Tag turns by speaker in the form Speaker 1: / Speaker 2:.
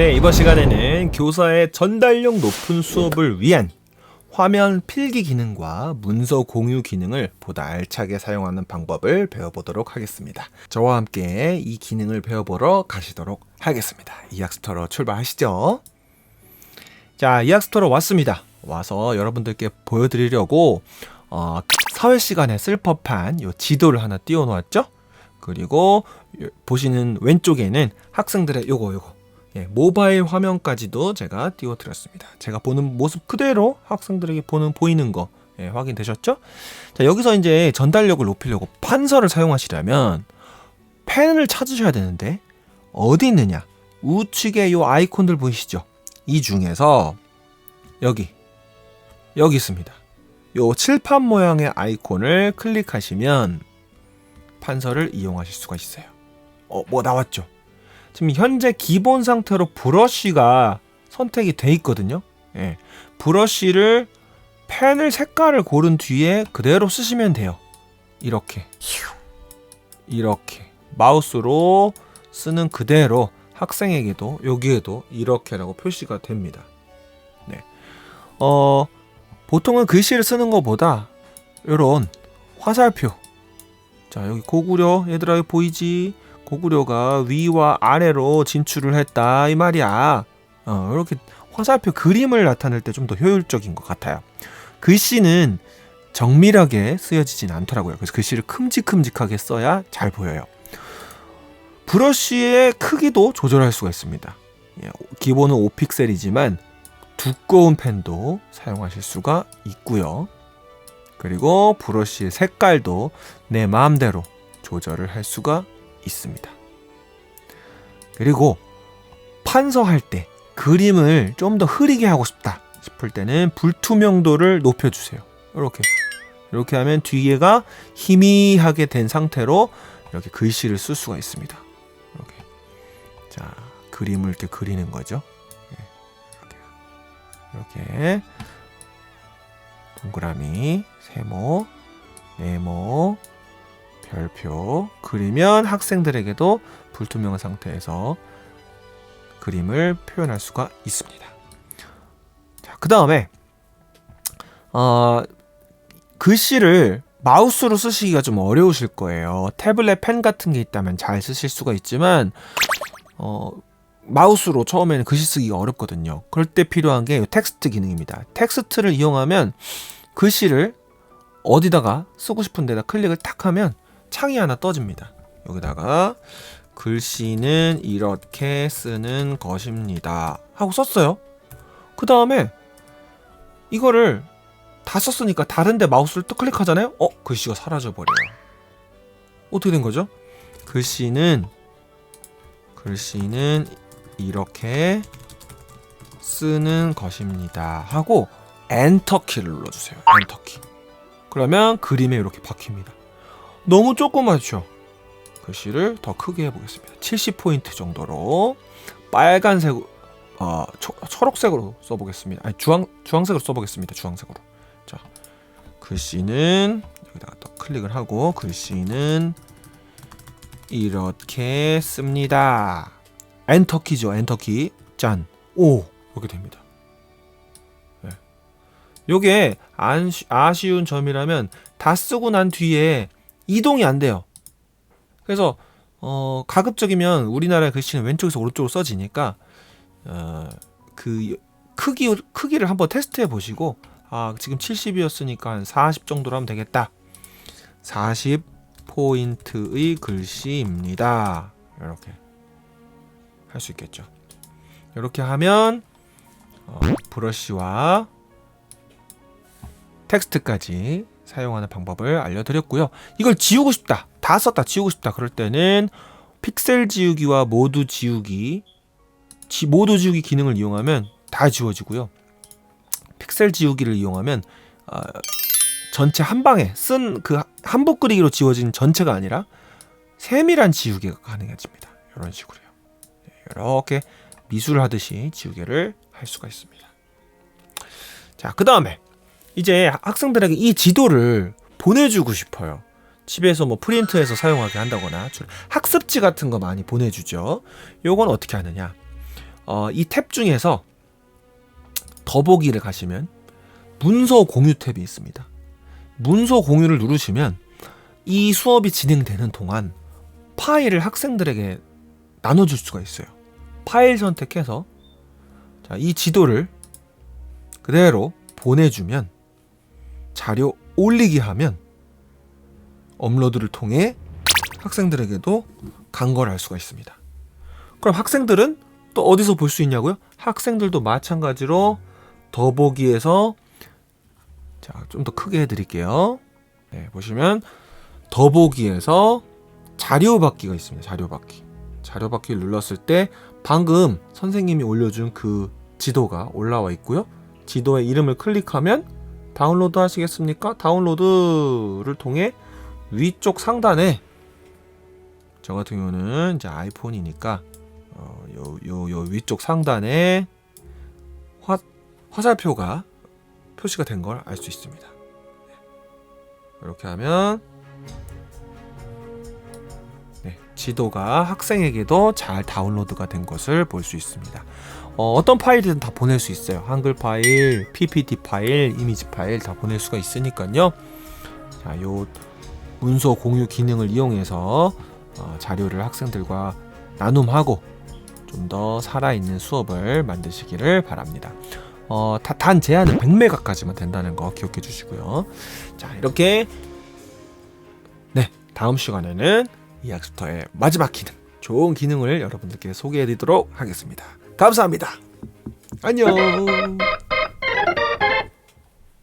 Speaker 1: 네, 이번 시간에는 교사의 전달력 높은 수업을 위한 화면 필기 기능과 문서 공유 기능을 보다 알차게 사용하는 방법을 배워보도록 하겠습니다. 저와 함께 이 기능을 배워보러 가시도록 하겠습니다. 이학스터로 출발하시죠. 자, 이학스터로 왔습니다. 와서 여러분들께 보여드리려고 어, 사회 시간에 쓸 법한 요 지도를 하나 띄워놓았죠. 그리고 요- 보시는 왼쪽에는 학생들의 요거 요거 예, 모바일 화면까지도 제가 띄워드렸습니다. 제가 보는 모습 그대로 학생들에게 보는 보이는 거 예, 확인되셨죠? 자 여기서 이제 전달력을 높이려고 판서를 사용하시려면 펜을 찾으셔야 되는데 어디 있느냐? 우측에 요 아이콘들 보이시죠? 이 중에서 여기 여기 있습니다. 요 칠판 모양의 아이콘을 클릭하시면 판서를 이용하실 수가 있어요. 어, 뭐 나왔죠? 지금 현재 기본 상태로 브러쉬가 선택이 돼 있거든요. 예. 브러쉬를 펜을 색깔을 고른 뒤에 그대로 쓰시면 돼요. 이렇게. 이렇게. 마우스로 쓰는 그대로 학생에게도 여기에도 이렇게라고 표시가 됩니다. 네. 어, 보통은 글씨를 쓰는 것보다 요런 화살표. 자, 여기 고구려 얘들아 보이지? 고구려가 위와 아래로 진출을 했다 이 말이야. 어, 이렇게 화살표 그림을 나타낼 때 좀 더 효율적인 것 같아요. 글씨는 정밀하게 쓰여지진 않더라고요. 그래서 글씨를 큼직큼직하게 써야 잘 보여요. 브러쉬의 크기도 조절할 수가 있습니다. 예, 기본은 5픽셀이지만 두꺼운 펜도 사용하실 수가 있고요. 그리고 브러쉬의 색깔도 내 마음대로 조절을 할 수가 있습니다. 그리고 판서할 때 그림을 좀 더 흐리게 하고 싶다 싶을 때는 불투명도를 높여주세요. 이렇게 이렇게 하면 뒤에가 희미하게 된 상태로 이렇게 글씨를 쓸 수가 있습니다. 이렇게 자 그림을 이렇게 그리는 거죠. 예, 이렇게 이렇게 동그라미, 세모, 네모, 별표 그리면 학생들에게도 불투명한 상태에서 그림을 표현할 수가 있습니다. 자, 그 다음에 어, 글씨를 마우스로 쓰시기가 좀 어려우실 거예요. 태블릿 펜 같은 게 있다면 잘 쓰실 수가 있지만 어, 마우스로 처음에는 글씨 쓰기가 어렵거든요. 그럴 때 필요한 게이 텍스트 기능입니다. 텍스트를 이용하면 글씨를 어디다가 쓰고 싶은 데다 클릭을 탁 하면 창이 하나 떠집니다. 여기다가 글씨는 이렇게 쓰는 것입니다. 하고 썼어요. 그 다음에 이거를 다 썼으니까 다른데 마우스를 또 클릭하잖아요. 어 글씨가 사라져 버려요. 어떻게 된 거죠? 글씨는 글씨는 이렇게 쓰는 것입니다. 하고 엔터 키를 눌러주세요. 엔터 키. 그러면 그림에 이렇게 박힙니다. 너무 조그맣죠? 글씨를 더 크게 해보겠습니다. 70포인트 정도로 빨간색, 어, 초, 초록색으로 써보겠습니다. 아니, 주황, 주황색으로 써보겠습니다. 주황색으로. 자, 글씨는 여기다가 또 클릭을 하고 글씨는 이렇게 씁니다. 엔터키죠, 엔터키. 짠. 오, 이렇게 됩니다. 네. 요게 안, 아쉬운 점이라면 다 쓰고 난 뒤에 이동이 안 돼요. 그래서 어, 가급적이면 우리나라의 글씨는 왼쪽에서 오른쪽으로 써지니까 어, 그 크기 크기를 한번 테스트해 보시고 아 지금 70이었으니까 한 40 정도로 하면 되겠다. 40 포인트의 글씨입니다. 이렇게 할 수 있겠죠. 이렇게 하면 어, 브러쉬와 텍스트까지 사용하는 방법을 알려드렸고요. 이걸 지우고 싶다, 다 썼다, 지우고 싶다. 그럴 때는 픽셀 지우기와 모두 지우기, 지, 모두 지우기 기능을 이용하면 다 지워지고요. 픽셀 지우기를 이용하면 어, 전체 한 방에 쓴 그 한복 그리기로 지워진 전체가 아니라 세밀한 지우기가 가능해집니다. 이런 식으로요. 네, 이렇게 미술 하듯이 지우개를 할 수가 있습니다. 자, 그 다음에 이제 학생들에게 이 지도를 보내주고 싶어요. 집에서 뭐 프린트해서 사용하게 한다거나 주- 학습지 같은 거 많이 보내주죠. 요건 어떻게 하느냐? 어, 이 탭 중에서 더보기를 가시면 문서 공유 탭이 있습니다. 문서 공유를 누르시면 이 수업이 진행되는 동안 파일을 학생들에게 나눠줄 수가 있어요. 파일 선택해서 자, 이 지도를 그대로 보내주면 자료 올리기 하면 업로드를 통해 학생들에게도 간거를 할 수가 있습니다. 그럼 학생들은 또 어디서 볼 수 있냐고요? 학생들도 마찬가지로 더보기에서 자, 좀 더 크게 해 드릴게요. 네, 보시면 더보기에서 자료 받기가 있습니다. 자료 받기. 자료 받기를 눌렀을 때 방금 선생님이 올려준 그 지도가 올라와 있고요. 지도의 이름을 클릭하면 다운로드 하시겠습니까? 다운로드를 통해 위쪽 상단에 저 같은 경우는 이제 아이폰이니까 어, 요, 요, 요 위쪽 상단에 화, 화살표가 표시가 된 걸 알 수 있습니다. 네. 이렇게 하면 지도가 학생에게도 잘 다운로드가 된 것을 볼 수 있습니다. 어, 어떤 파일이든 다 보낼 수 있어요. 한글 파일, PPT 파일, 이미지 파일 다 보낼 수가 있으니까요. 자, 요 문서 공유 기능을 이용해서 어, 자료를 학생들과 나눔하고 좀 더 살아있는 수업을 만드시기를 바랍니다. 어, 다- 단 제한은 100메가까지만 된다는 거 기억해 주시고요. 자, 이렇게 네, 다음 시간에는 이 학습터의 마지막 기능, 좋은 기능을 여러분들께 소개해 드리도록 하겠습니다. 감사합니다. 안녕.